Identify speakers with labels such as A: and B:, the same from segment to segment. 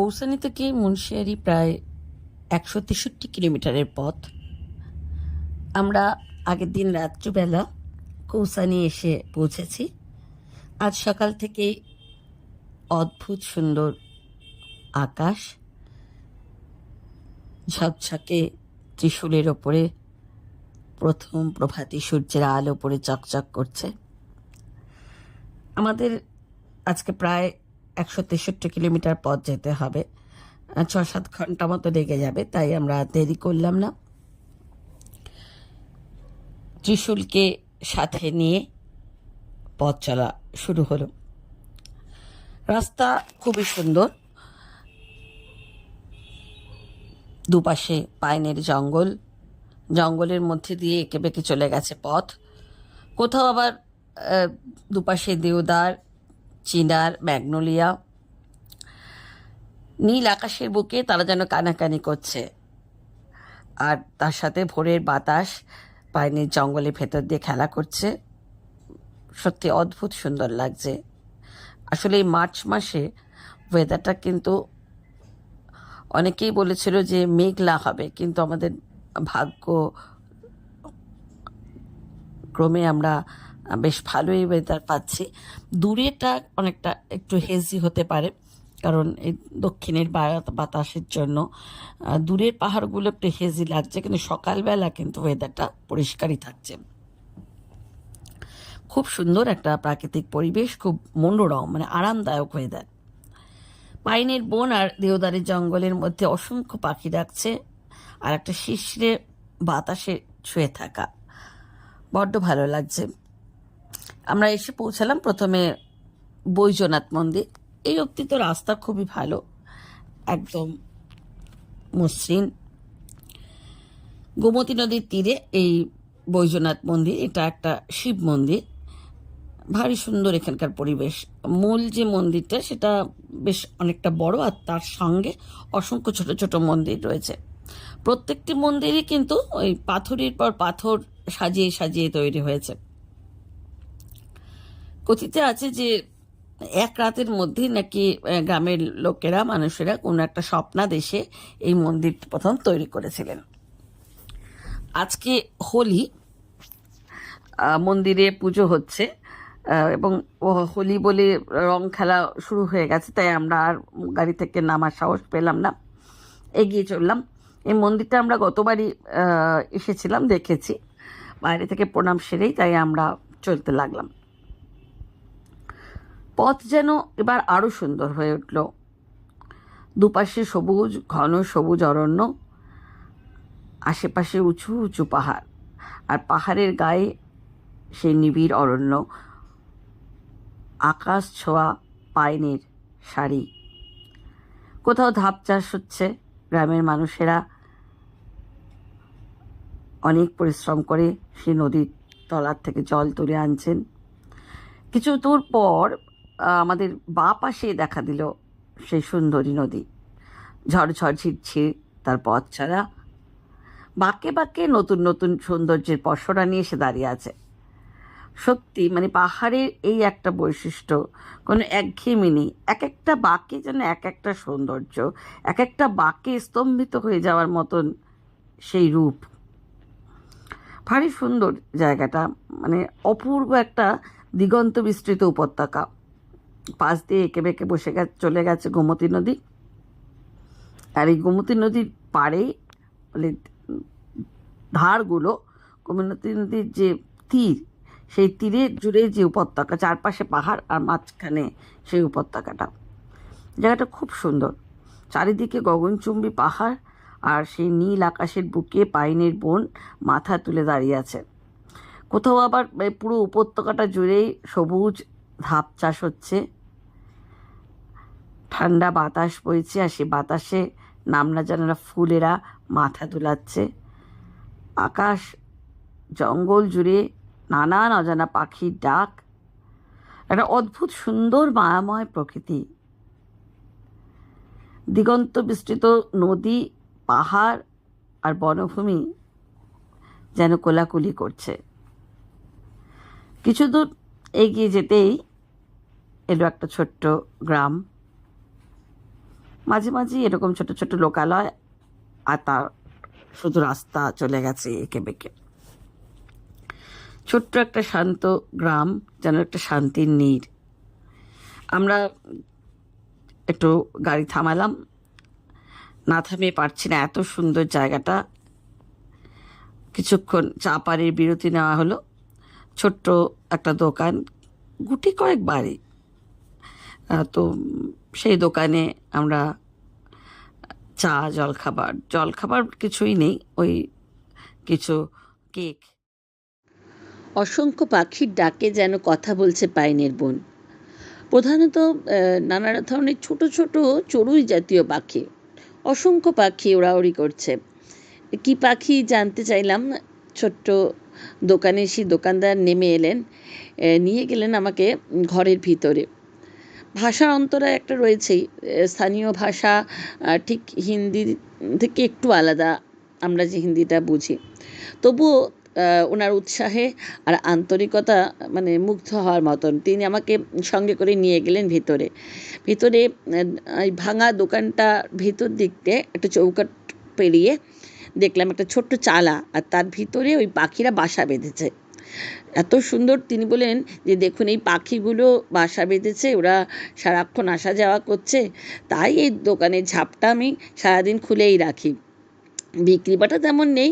A: কৌসানি থেকে মুন্সিয়ারি প্রায় একশো তেষট্টি কিলোমিটারের পথ। আমরা আগের দিন রাত্রিবেলা কৌসানি এসে পৌঁছেছি। আজ সকাল থেকেই অদ্ভুত সুন্দর আকাশ, ঝকঝকে ত্রিশূলের ওপরে প্রথম প্রভাতী সূর্যের আলো পড়ে চকচক করছে। আমাদের আজকে প্রায় একশো তেষট্টি কিলোমিটার পথ যেতে হবে। ছ সাত ঘণ্টা মতো লেগে যাবে, তাই আমরা দেরি করলাম না। ত্রিশূলকে সাথে নিয়ে পথ চলা শুরু হলো। রাস্তা খুবই সুন্দর। দুপাশে পাইনের জঙ্গল। জঙ্গলের মধ্যে দিয়ে এঁকে বেঁকে চলে গেছে পথ। কোথাও আবার দুপাশে দেওদার চিনার ম্যাগনোলিয়া। নীল আকাশের বুকে তারা যেন কানাকানি করছে। আর তার সাথে ভোরের বাতাস পাইনের জঙ্গলের ভেতর দিয়ে খেলা করছে। সত্যি অদ্ভুত সুন্দর লাগছে। আসলে এই মার্চ মাসে ওয়েদারটা কিন্তু অনেকেই বলেছিল যে মেঘলা হবে, কিন্তু আমাদের ভাগ্য ক্রমে আমরা বেশ ভালোই ওয়েদার পাচ্ছি। দূরেটা অনেকটা একটু হেজি হতে পারে, কারণ এই দক্ষিণের বাতাসের জন্য দূরের পাহাড়গুলো একটু হেজি লাগছে, কিন্তু সকালবেলা কিন্তু ওয়েদারটা পরিষ্কারই থাকছে। খুব সুন্দর একটা প্রাকৃতিক পরিবেশ, খুব মনোরম মানে আরামদায়ক ওয়েদার পাইনের বন আর দেওদারের জঙ্গলের মধ্যে অসংখ্য পাখি ডাকছে, আর একটা শিশিরে বাতাসে ছুঁয়ে থাকা। বড্ড ভালো লাগছে। আমরা এসে পৌঁছালাম প্রথমে বৈজনাথ মন্দির। এই অব্দি তো রাস্তা খুবই ভালো, একদম মসৃণ। গোমতী নদীর তীরে এই বৈজনাথ মন্দির, এটা একটা শিব মন্দির। ভারী সুন্দর এখানকার পরিবেশ। মূল যে মন্দিরটা, সেটা বেশ অনেকটা বড় আর তার সঙ্গে অসংখ্য ছোট ছোট মন্দির রয়েছে। প্রত্যেকটি মন্দিরই কিন্তু ওই পাথরের পর পাথর সাজিয়ে সাজিয়ে তৈরি হয়েছে। কথিত আছে যে, এক রাতের মধ্যেই নাকি গ্রামের লোকেরা, মানুষেরা কোনো একটা স্বপ্নাদেশে এই মন্দির প্রথম তৈরি করেছিলেন। আজকে হোলি মন্দিরে পুজো হচ্ছে এবং হোলি বলে রং খেলা শুরু হয়ে গেছে, তাই আমরা আর গাড়ি থেকে নামার সাহস পেলাম না, এগিয়ে চললাম। এই মন্দিরটা আমরা গতবারই এসেছিলাম, দেখেছি, বাইরে থেকে প্রণাম সেরেই তাই আমরা চলতে লাগলাম। পথ যেন এবার আরও সুন্দর হয়ে উঠল। দুপাশে সবুজ, ঘন, সবুজ, অরণ্য, আশেপাশে উঁচু উঁচু পাহাড়, আর পাহাড়ের গায়ে সেই নিবিড় অরণ্য। আকাশ ছোঁয়া পাইনের শাড়ি কোথাও ধাপ চাষ হচ্ছে, গ্রামের মানুষেরা অনেক পরিশ্রম করে সেই নদীর তলার থেকে জল তুলে আনছেন। কিছু দূর পর আমাদের বা পাশে দেখা দিল সেই সুন্দরী নদী। ঝড়ঝড় ঝিরঝির, তার পথ ছাড়া। বাঁকে বাঁকে নতুন নতুন সৌন্দর্যের পসরা নিয়ে এসে দাঁড়িয়ে আছে। সত্যি মানে পাহাড়ের এই একটা বৈশিষ্ট্য, কোনো একঘেয়েমি নেই। এক একটা বাঁকে যেন এক একটা সৌন্দর্য, এক একটা বাঁকে স্তম্ভিত হয়ে যাওয়ার মতন সেই রূপ। ভারী সুন্দর জায়গাটা মানে অপূর্ব একটা দিগন্ত বিস্তৃত উপত্যকা। দিয়ে এঁকে বেঁকে বসে গেছে চলে গেছে গোমতী নদী। আর এই গোমতী নদীর পাড়েই মানে ধারগুলো, গোমতী নদীর যে তীর, সেই তীরের জুড়ে যে উপত্যকা, চারপাশে পাহাড় আর মাঝখানে সেই উপত্যকাটা। জায়গাটা খুব সুন্দর। চারিদিকে গগনচুম্বী পাহাড় আর সেই নীল আকাশের বুকে পাইনের বন মাথা তুলে দাঁড়িয়ে আছে। কোথাও আবার পুরো উপত্যকাটা জুড়েই সবুজ ধাপ চাষ হচ্ছে। ঠান্ডা বাতাস বইছে আর সেই বাতাসে নামনা জানালা ফুলেরা মাথা দুলাচ্ছে। আকাশ, জঙ্গল জুড়ে নানান অজানা পাখির ডাক। একটা অদ্ভুত সুন্দর মায়াময় প্রকৃতি। দিগন্ত বিস্তৃত নদী, পাহাড় আর বনভূমি যেন কোলাকুলি করছে। কিছু দূর এগিয়ে যেতেই এলো একটা ছোট্ট গ্রাম।
B: মাঝে মাঝে এরকম ছোট ছোট লোকালয় আর তার শুধু রাস্তা চলে গেছে এঁকে বেঁকে। ছোট্ট একটা শান্ত গ্রাম, যেন একটা শান্তির নীড় আমরা একটু গাড়ি থামালাম। না থামিয়ে পারছি না, এত সুন্দর জায়গাটা। কিছুক্ষণ চা পানির বিরতি নেওয়া হলো। ছোট্ট একটা দোকান, গুটি কয়েক বাড়ি। তো সেই দোকানে আমরা চা, জলখাবার জলখাবার কিছুই নেই, ওই কিছু কেক।
A: অসংখ্য পাখির ডাকে যেন কথা বলছে পাইনের বোন। প্রধানত নানা ধরনের ছোট ছোট চড়ুই জাতীয় পাখি। অসংখ্য পাখি ওড়াউড়ি করছে। কি পাখি জানতে চাইলাম? ছোট্ট দোকানে সেই দোকানদার নেমে এলেন। নিয়ে গেলেন আমাকে ঘরের ভিতরে। ভাষার অন্তরা একটা রয়েছেই। স্থানীয় ভাষা ঠিক হিন্দি থেকে একটু আলাদা আমরা যে হিন্দিটা বুঝি। তবুও ওনার উৎসাহে আর আন্তরিকতা মানে মুগ্ধ হওয়ার মতন। তিনি আমাকে সঙ্গে করে নিয়ে গেলেন ভিতরে। ভিতরে এই ভাঙা দোকানটা ভিতর দিকতে একটা চৌকাট পেরিয়ে দেখলাম একটা ছোট্ট চালা আর তার ভিতরে ওই পাখিরা বাসা বেঁধেছে। এত সুন্দর তিনি বলেন যে, দেখুন, এই পাখিগুলো বাসা বেঁধেছে, ওরা সারাক্ষণ আসা যাওয়া করছে, তাই এই দোকানের ঝাপটা আমি সারাদিন খুলেই রাখি। বিক্রি বাটা তেমন নেই,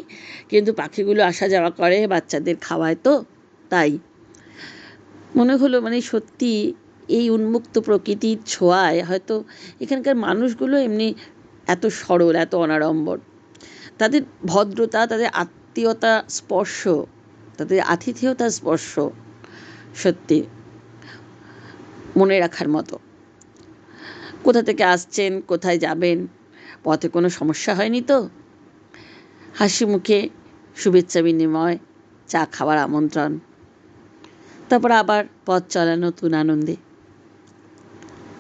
A: কিন্তু পাখিগুলো আসা যাওয়া করে, বাচ্চাদের খাওয়ায় তো, তাই। মনে হলো মানে সত্যি এই উন্মুক্ত প্রকৃতির ছোঁয়ায় হয়তো এখানকার মানুষগুলো এমনি এত সরল, এত অনাড়ম্বর। তাদের ভদ্রতা, তাদের আত্মীয়তা, স্পর্শ তাদের আতিথেয়তার স্পর্শ সত্যি মনে রাখার মতো। কোথা থেকে আসছেন, কোথায় যাবেন, পথে কোনো সমস্যা হয়নি তো? হাসি মুখে শুভেচ্ছা বিনিময়, চা খাওয়ার আমন্ত্রণ। তারপর আবার পথ চলা নতুন আনন্দে।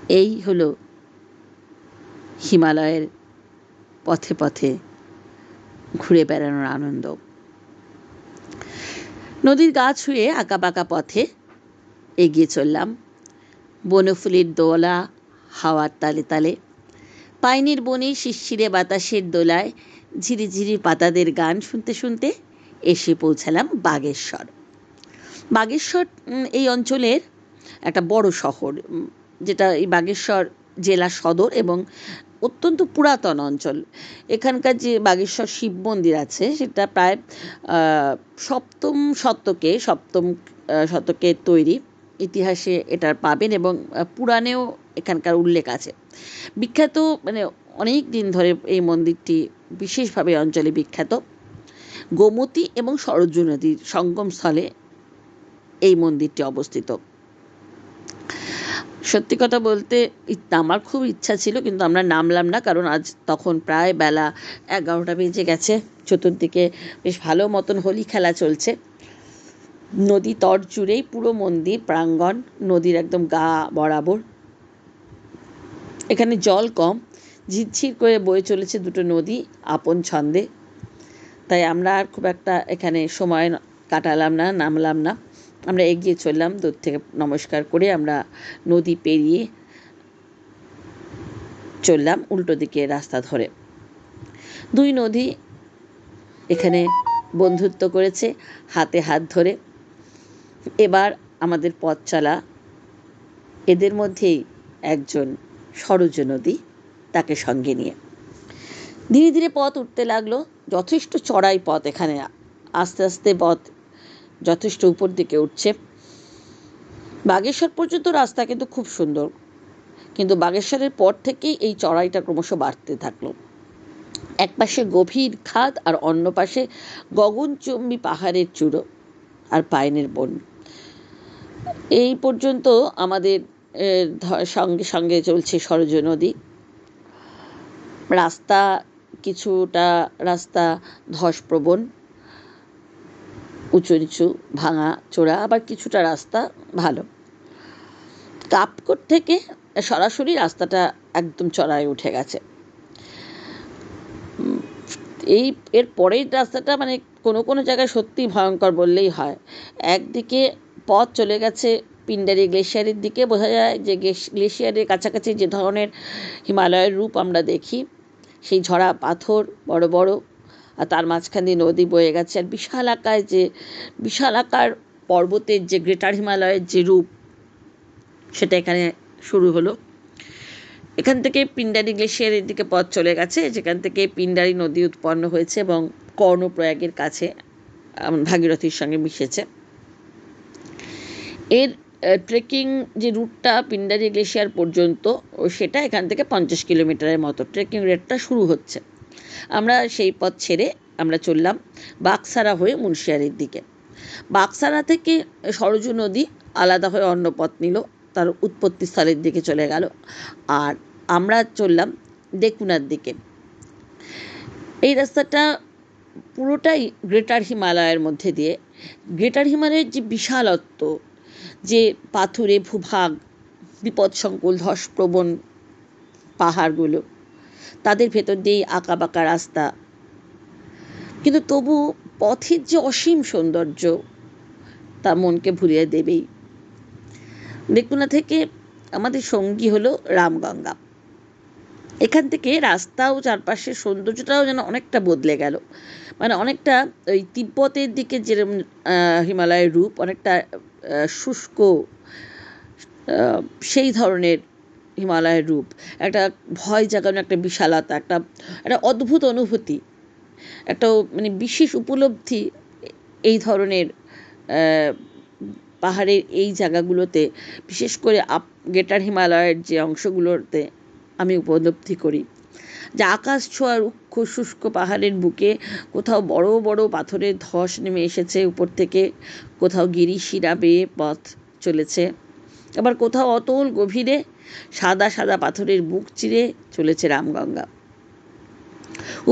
A: এই হলো হিমালয়ের পথে পথে ঘুরে বেড়ানোর আনন্দ। নদীর গা ছুঁয়ে আঁকা বাঁকা পথে এগিয়ে চললাম। বনফুলির দোলা হাওয়ার তালে তালে। পাইনের বনে শিরশিরে বাতাসের দোলায় ঝিরিঝিরি পাতাদের গান শুনতে শুনতে এসে পৌঁছালাম বাগেশ্বর। বাগেশ্বর এই অঞ্চলের একটা বড় শহর যেটা এই বাগেশ্বর জেলা সদর এবং অত্যন্ত পুরাতন অঞ্চল। এখানকার যে বাগেশ্বর শিব মন্দির আছে সেটা প্রায় সপ্তম শতকে সপ্তম আহ, শতকের তৈরি। ইতিহাসে এটার পাবেন এবং পুরাণেও এখানকার উল্লেখ আছে। বিখ্যাত মানে অনেক দিন ধরে এই মন্দিরটি বিশেষভাবে অঞ্চলে বিখ্যাত। গোমতী এবং সরজু নদীর সঙ্গমস্থলে এই মন্দিরটি অবস্থিত। সত্যি কথা বলতে আমার খুব ইচ্ছা ছিল, কিন্তু আমরা নামলাম না, কারণ আজ তখন প্রায় বেলা এগারোটা বেজে গেছে। চতুর্দিকে বেশ ভালো মতন হোলি খেলা চলছে। নদী তট জুড়েই পুরো মন্দির, প্রাঙ্গণ, নদীর একদম গা বরাবর। এখানে জল কম, ঝিরঝির করে বয়ে চলেছে দুটো নদী, আপন ছন্দে। তাই আমরা আর খুব একটা এখানে সময় কাটালাম না, নামলাম না। আমরা এগিয়ে চললাম, দূর থেকে নমস্কার করে আমরা নদী পেরিয়ে চললাম উল্টো দিকে রাস্তা ধরে। দুই নদী এখানে বন্ধুত্ব করেছে হাতে হাত ধরে। এবার আমাদের পথ চলা এদের মধ্যেই একজন সরজ নদী তাকে সঙ্গে নিয়ে। ধীরে ধীরে পথ উঠতে লাগল, যথেষ্ট চড়াই পথ এখানে। আস্তে আস্তে পথ যথেষ্ট উপর দিকে উঠছে। বাগেশ্বর পর্যন্ত রাস্তা কিন্তু খুব সুন্দর। কিন্তু বাগেশ্বরের পর থেকেই এই চড়াইটা ক্রমশ বাড়তে থাকল। এক পাশে গভীর খাদ আর অন্য পাশে গগনচুম্বী পাহাড়ের চূড়ো আর পাইনের বন। এই পর্যন্ত আমাদের সঙ্গে সঙ্গে চলছে সরজ নদী। রাস্তা কিছুটা, রাস্তা ধসপ্রবণ উঁচু নিচু ভাঙা চোরা, আবার কিছুটা রাস্তা ভালো। কাপকোট থেকে সরাসরি রাস্তাটা একদম চড়ায় উঠে গেছে। এই এর পরের রাস্তাটা মানে কোনো কোনো জায়গায় সত্যি ভয়ঙ্কর বললেই হয়। একদিকে পথ চলে গেছে পিন্ডারি গ্লেশিয়ারের দিকে, বোঝা যায় যে গ্লেশ- গ্লেশিয়ারের কাছাকাছি যে ধরনের হিমালয়ের রূপ আমরা দেখি, সেই ঝরা পাথর, বড় বড় আর তার মাঝখান দিয়ে নদী বয়ে গেছে। আর বিশাল আকার যে, বিশাল আকার পর্বতের যে গ্রেটার হিমালয়ের যে রূপ, সেটা এখানে শুরু হলো। এখান থেকে পিন্ডারি গ্লেশিয়ারের দিকে পথ চলে গেছে। যেখান থেকে পিন্ডারি নদী উৎপন্ন হয়েছে এবং কর্ণপ্রয়াগের কাছে ভাগীরথীর সঙ্গে মিশেছে। এর ট্রেকিং যে রুটটা পিন্ডারি গ্লেশিয়ার পর্যন্ত, সেটা এখান থেকে পঞ্চাশ কিলোমিটারের মতো। ট্রেকিং রেটটা শুরু হচ্ছে। আমরা সেই পথ ছেড়ে আমরা চললাম বাক্সারা হয়ে মুন্সিয়ারির দিকে। বাক্সারা থেকে সরজু নদী আলাদা হয়ে অন্য পথ নিল, তার উৎপত্তি স্থলের দিকে চলে গেল। আর আমরা চললাম দেকুনার দিকে। এই রাস্তাটা পুরোটাই গ্রেটার হিমালয়ের মধ্যে দিয়ে। গ্রেটার হিমালয়ের যে বিশালত্ব, যে পাথুরে ভূভাগ, বিপদসংকুল, ধসপ্রবণ পাহাড়গুলো তাদের ভেতর দিয়েই আঁকা বাঁকা রাস্তা। কিন্তু তবু পথের যে অসীম সৌন্দর্য, তা মনকে ভুলিয়ে দেবেই। দেখুনা থেকে আমাদের সঙ্গী হলো রামগঙ্গা। এখান থেকে রাস্তাও, চারপাশের সৌন্দর্যটাও যেন অনেকটা বদলে গেল। মানে অনেকটা ওই তিব্বতের দিকে যেরকম হিমালয়ের রূপ, অনেকটা শুষ্ক সেই ধরনের হিমালয়ের রূপ, একটা ভয় জাগানো, একটা বিশালতা, একটা একটা অদ্ভুত অনুভূতি, একটা মানে বিশেষ উপলব্ধি এই ধরনের পাহাড়ের এই জায়গাগুলোতে, বিশেষ করে আপ, গ্রেটার হিমালয়ের যে অংশগুলোতে আমি উপলব্ধি করি। যে আকাশ ছোঁয়া রুক্ষ শুষ্ক পাহাড়ের বুকে, কোথাও বড় বড় পাথরের ধস নেমে এসেছে, উপর থেকে কোথাও গিরি শিরা বেয়ে পথ চলেছে, আবার কোথাও অতল গভীরে সাদা সাদা পাথরের বুক চিরে চলেছে রামগঙ্গা।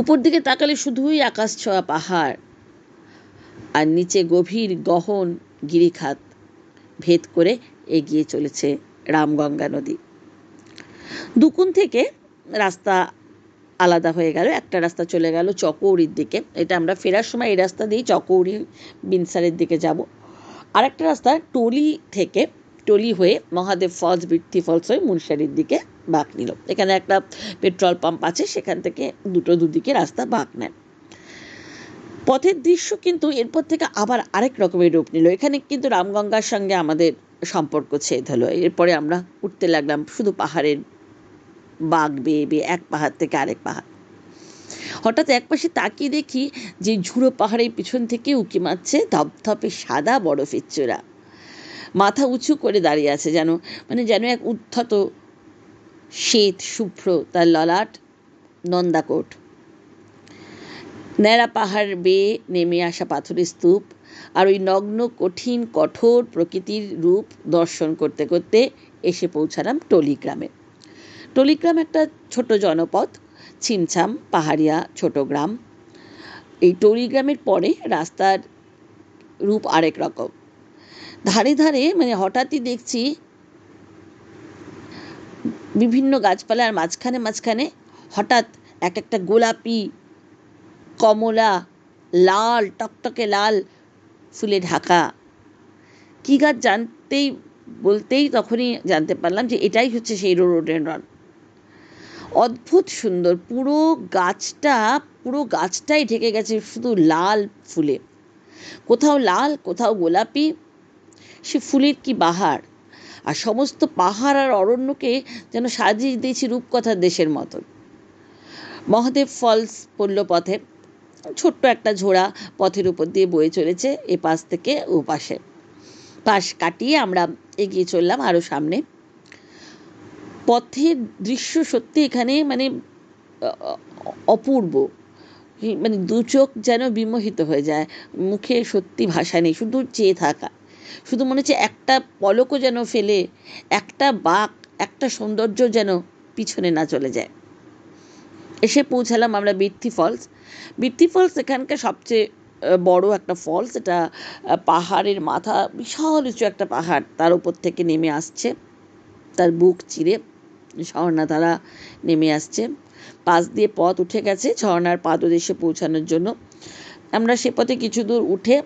A: উপর দিকে তাকালে শুধুই আকাশ ছোঁয়া পাহাড়, আর নিচে গভীর গহন গিরিখাত ভেদ করে এগিয়ে চলেছে রামগঙ্গা নদী। দুকুন থেকে রাস্তা আলাদা হয়ে গেল, একটা রাস্তা চলে গেল চকৌরির দিকে। এটা আমরা ফেরার সময় এই রাস্তা দিয়েই চকৌরি বিনসারের দিকে যাব। আরেকটা রাস্তা টলি থেকে টলি হয়ে মহাদেব ফলস বৃত্তি ফলস হয়ে মুনসারির দিকে বাঁক নিল। এখানে একটা পেট্রোল পাম্প আছে, সেখান থেকে দুটো দুদিকে রাস্তা বাঁক নেয়। পথের দৃশ্য কিন্তু এরপর থেকে আবার আরেক রকমের রূপ নিল। এখানে কিন্তু রামগঙ্গার সঙ্গে আমাদের সম্পর্ক ছেদ হলো। এরপরে আমরা উঠতে লাগলাম শুধু পাহাড়ের বাঘ বেয়ে বেয়ে, এক পাহাড় থেকে আরেক পাহাড়। হঠাৎ একপাশে তাকিয়ে দেখি যে ঝুড়ো পাহাড়ের পিছন থেকে উঁকি মারছে ধপধপে সাদা বরফের চূড়া। মাথা উঁচু করে দাঁড়িয়ে আছে যেন মানে যেন এক উদ্ধত শ্বেত শুভ্র তার ললাট নন্দাকোট। ন্যাড়া পাহাড় বেয়ে নেমে আসা পাথরের স্তূপ আর ওই নগ্ন, কঠিন, কঠোর প্রকৃতির রূপ দর্শন করতে করতে এসে পৌঁছালাম টলিগ্রামে। টলিগ্রাম একটা ছোট জনপদ, ছিমছাম, পাহাড়িয়া, ছোট গ্রাম। এই টলিগ্রামের পরে রাস্তার রূপ আরেক রকম। ধারে ধারে মানে হঠাৎই দেখছি বিভিন্ন গাছপালার মাঝখানে মাঝখানে হঠাৎ এক একটা গোলাপি, কমলা, লাল, টকটকে লাল ফুলে ঢাকা। কী গাছ জানতেই, বলতেই তখনই জানতে পারলাম যে এটাই হচ্ছে সেই রোডেনড্রন অদ্ভুত সুন্দর, পুরো গাছটা, পুরো গাছটাই ঢেকে গেছে শুধু লাল ফুলে। কোথাও লাল, কোথাও গোলাপি সে ফুলের কি বাহার? আর সমস্ত পাহাড় আর অরণ্যকে যেন সাজিয়ে দিয়েছি রূপকথার দেশের মতন। মহাদেব ফলস পড়ল পথে। ছোট্ট একটা ঝোড়া পথের উপর দিয়ে বয়ে চলেছে এ পাশ থেকে ও পাশে পাশ কাটিয়ে আমরা এগিয়ে চললাম আরও সামনে। পথের দৃশ্য সত্যি এখানে মানে অপূর্ব। মানে দু চোখ যেন বিমোহিত হয়ে যায়। মুখে সত্যি ভাষা নেই, শুধু চেয়ে থাকা। শুধু মনে হচ্ছে একটা পলকও যেন ফেলে, একটা বাঁক, একটা সৌন্দর্য যেন পিছনে না চলে যায়। এসে পৌঁছালাম আমরা বৃত্তি ফলস। বৃত্তি ফলস এখানকার সবচেয়ে বড় একটা ফলস। এটা পাহাড়ের মাথা, বিশাল উঁচু একটা পাহাড়। তার উপর থেকে নেমে আসছে। তার বুক চিরে ঝর্ণাধারা নেমে আসছে। পাশ দিয়ে পথ উঠে গেছে ঝর্ণার পাদদেশে পৌঁছানোর জন্য। আমরা সে পথে কিছু দূর উঠে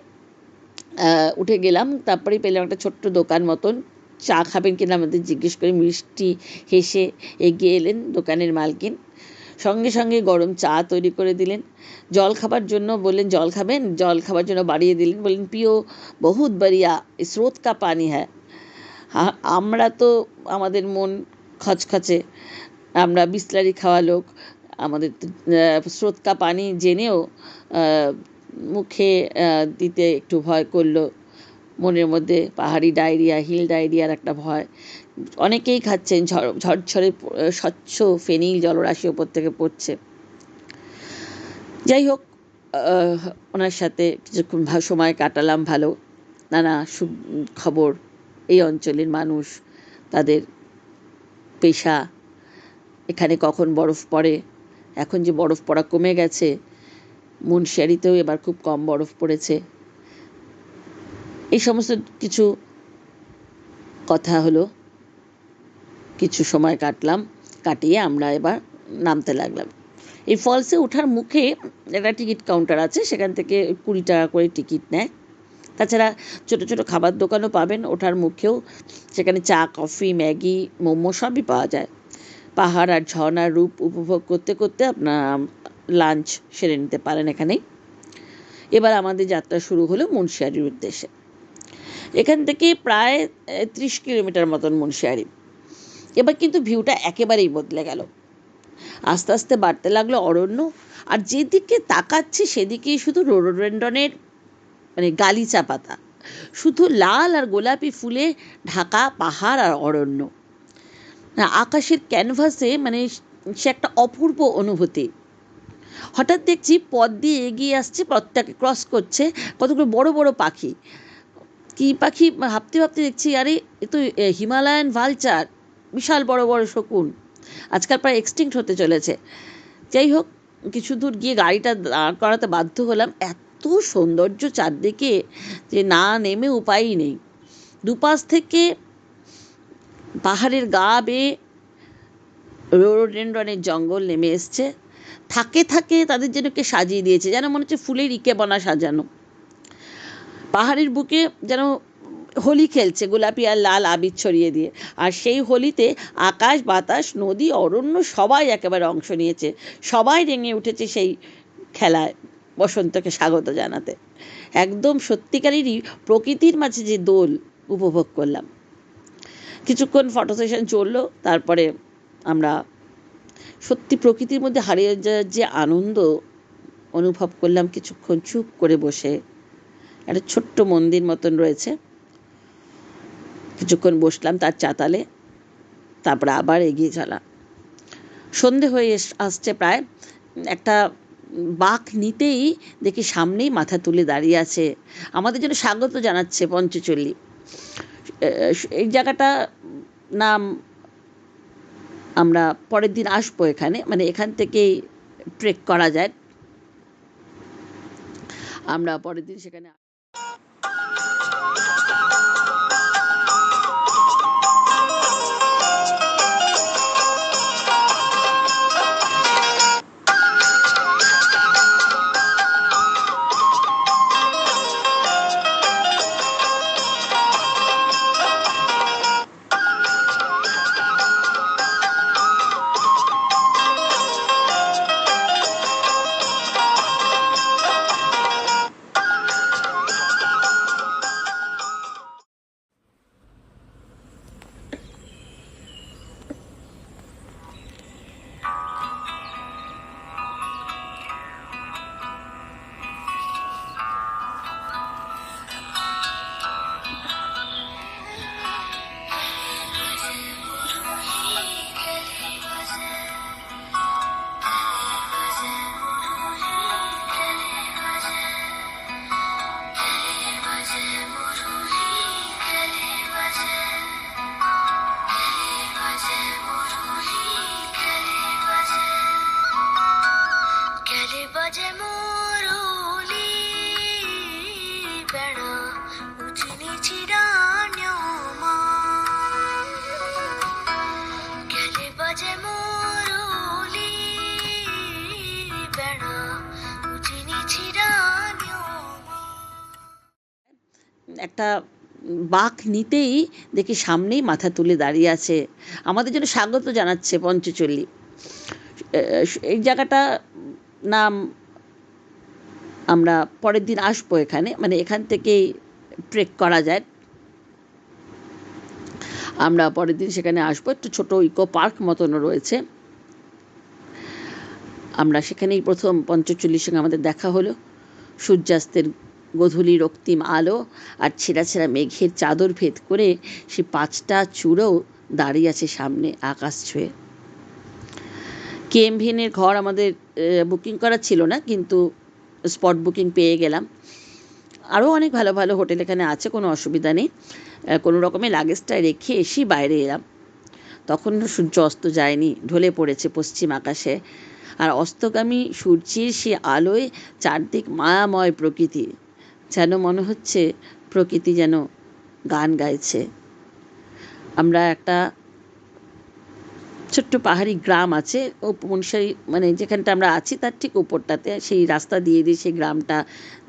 A: উঠে গেলাম। তারপরে পেলাম একটা ছোট্ট দোকান মতন। চা খাবেন কিনা আমাদের জিজ্ঞেস করে মিষ্টি হেসে এগিয়ে এলেন দোকানের মালকিন। সঙ্গে সঙ্গে গরম চা তৈরি করে দিলেন। জল খাবার জন্য বললেন, জল খাবেন? জল খাবার জন্য বাড়িয়ে দিলেন। বললেন পিও বহুত বাড়িয়া, স্রোত কা পানি হ্যাঁ আমরা তো আমাদের মন খচখচে। আমরা বিসলারি খাওয়া লোক। আমাদের স্রোত কা পানি জেনেও মুখে দিতে একটু ভয় করল। মনের মধ্যে পাহাড়ি ডায়রিয়া, হিল ডায়রিয়ার একটা ভয়। অনেকেই খাচ্ছেন ঝরঝরে স্বচ্ছ ফেনিল জলরাশি ওপর থেকে পড়ছে। যাই হোক ওনার সাথে কিছুক্ষণ সময় কাটালাম, ভালো। নানা সু- খবর, এই অঞ্চলের মানুষ, তাদের পেশা। এখানে কখন বরফ পড়ে? এখন যে বরফ পড়া কমে গেছে মুনশিয়ারিতেও এবার খুব কম বরফ পড়েছে। এই সমস্ত কিছু কথা হলো। কিছু সময় কাটলাম, কাটিয়ে আমরা এবার নামতে লাগলাম। এই ফলসে ওঠার মুখে একটা টিকিট কাউন্টার আছে, সেখান থেকে কুড়ি টাকা করে টিকিট নেয়। তাছাড়া ছোটো ছোটো খাবার দোকানও পাবেন ওঠার মুখেও। সেখানে চা, কফি, ম্যাগি, মোমো সবই পাওয়া যায়। পাহাড় আর ঝর্ণার রূপ উপভোগ করতে করতে আপনার লাঞ্চ সেরে নিতে পারেন এখানেই। এবার আমাদের যাত্রা শুরু হলো মুন্সিয়ারির উদ্দেশ্যে। এখান থেকে প্রায় ত্রিশ কিলোমিটার মতন মুন্সিয়ারি। এবার কিন্তু ভিউটা একেবারেই বদলে গেল। আস্তে আস্তে বাড়তে লাগল অরণ্য, আর যেদিকে তাকাচ্ছি সেদিকেই শুধু রোডোডেন্ডনের মানে গালিচা পাতা। শুধু লাল আর গোলাপি ফুলে ঢাকা, পাহাড় আর অরণ্য। আকাশের ক্যানভাসে মানে সে একটা অপূর্ব অনুভূতি। হঠাৎ দেখছি পথ দিয়ে এগিয়ে আসছে, পথটাকে ক্রস করছে, কতগুলো বড় বড় পাখি। কি পাখি? ভাবতে ভাবতে দেখছি, আরে, এ তো হিমালয়ান ভালচার, বিশাল বড় বড় শকুন। আজকাল প্রায় এক্সটিংক্ট হতে চলেছে। যাই হোক, কিছু দূর গিয়ে গাড়িটা দাঁড় করাতে বাধ্য হলাম। এত সৌন্দর্য চারদিকে যে না নেমে উপায়ই নেই। দুপাশ থেকে পাহাড়ের গা বেয়ে রোডেন্ডনের জঙ্গল নেমে এসছে। থাকে থাকে তাদের যেন কে সাজিয়ে দিয়েছে, যেন মনে হচ্ছে ফুলের ইকেবনা সাজানো। পাহাড়ের বুকে যেন হোলি খেলছে, গোলাপি আর লাল আবির ছড়িয়ে দিয়ে। আর সেই হোলিতে আকাশ, বাতাস, নদী, অরণ্য সবাই একেবারে অংশ নিয়েছে। সবাই রেঙে উঠেছে সেই খেলায় বসন্তকে স্বাগত জানাতে। একদম সত্যিকারেরই প্রকৃতির মাঝে যে দোল উপভোগ করলাম। কিছুক্ষণ ফটো সেশন চলল, তারপরে আমরা সত্যি প্রকৃতির মধ্যে হারিয়ে যাওয়ার যে আনন্দ অনুভব করলাম কিছুক্ষণ চুপ করে বসে। একটা ছোট্ট মন্দির মতন রয়েছে। কিছুক্ষণ বসলাম তার চাতালে, তারপরে আবার এগিয়ে চলা সন্ধে হয়ে আসছে প্রায়। একটা বাঘ নিতেই দেখি সামনেই মাথা তুলে দাঁড়িয়ে আছে। আমাদের জন্য স্বাগত জানাচ্ছে পঞ্চচল্লী। এই জায়গাটা নাম আমরা পরের দিন আসব এখানে। মানে এখান থেকেই ট্রেক করা যায়। আমরা পরের দিন সেখানে বাঁক নিতেই দেখি সামনেই মাথা তুলে দাঁড়িয়ে আছে। আমাদের জন্য স্বাগত জানাচ্ছে পঞ্চচল্লী। এই জায়গাটা নাম আমরা পরের দিন আসব এখানে। মানে এখান থেকেই ট্রেক করা যায়। আমরা পরের দিন সেখানে আসব। একটু ছোটো ইকো পার্ক মতনও রয়েছে। আমরা সেখানেই প্রথম পঞ্চচল্লির সঙ্গে আমাদের দেখা হলো। সূর্যাস্তের গধূলি রক্তিম আলো আর ছেঁড়া ছেঁড়া মেঘের চাদর ভেদ করে সে পাঁচটা চূড়ো দাঁড়িয়ে আছে সামনে আকাশ ছুঁয়ে। কেএমভিএনের ঘর আমাদের বুকিং করা ছিল না, কিন্তু স্পট বুকিং পেয়ে গেলাম। আরও অনেক ভালো ভালো হোটেল এখানে আছে, কোনো অসুবিধা নেই। কোনো রকমে লাগেজটা রেখে এসেই বাইরে এলাম। তখন সূর্য অস্ত যায়নি, ঢলে পড়েছে পশ্চিম আকাশে। আর অস্তগামী সূর্যের সে আলোয় চারদিক মায়াময় প্রকৃতি। যেন মনে হচ্ছে প্রকৃতি যেন গান গাইছে। আমরা একটা ছোট্ট পাহাড়ি গ্রাম আছে ও মনসারি মানে যেখানটা আমরা আছি তার ঠিক উপরটাতে সেই রাস্তা দিয়ে দিয়ে সেই গ্রামটা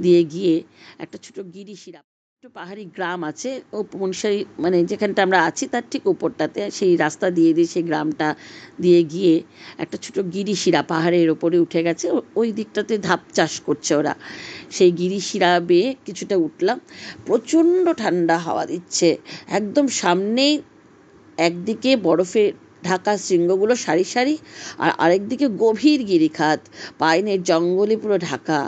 A: দিয়ে গিয়ে একটা ছোটো গিরিশিরা ছোট্ট পাহাড়ি গ্রাম আছে, ও মনসারি মানে যেখানটা আমরা আছি তার ঠিক উপরটাতে সেই রাস্তা দিয়ে দিয়ে সেই গ্রামটা দিয়ে গিয়ে একটা ছোট গিরিশিরা পাহাড়ের ওপরে উঠে গেছে ওই দিকটাতে ধাপ চাষ করছে ওরা। সেই গিরিশিরা বেয়ে কিছুটা উঠলাম, প্রচণ্ড ঠান্ডা হাওয়া দিচ্ছে, একদম সামনেই একদিকে বরফে ঢাকা শৃঙ্গগুলো সারি সারি, আর আরেকদিকে গভীর গিরিখাত, পাইনের জঙ্গলে পুরো ঢাকা।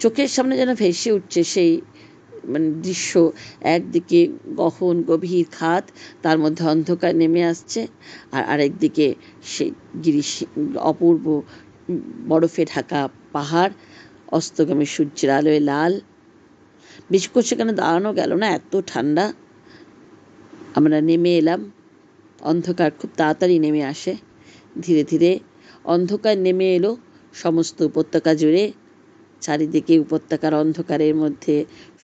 A: চোখের সামনে যেন ভেসে উঠছে সেই মানে দৃশ্য একদিকে গহন গভীর খাত তার মধ্যে অন্ধকার নেমে আসছে, আর আরেকদিকে সেই গিরিশ, অপূর্ব বরফে ঢাকা পাহাড়, অস্তগামী সূর্যের আলোয় লাল। করে সেখানে দাঁড়ানো গেল না, এত ঠান্ডা। আমরা নেমে এলাম, অন্ধকার খুব তাড়াতাড়ি নেমে আসে। ধীরে ধীরে অন্ধকার নেমে এলো, সমস্ত উপত্যকা জুড়ে। চারিদিকে উপত্যকার অন্ধকারের মধ্যে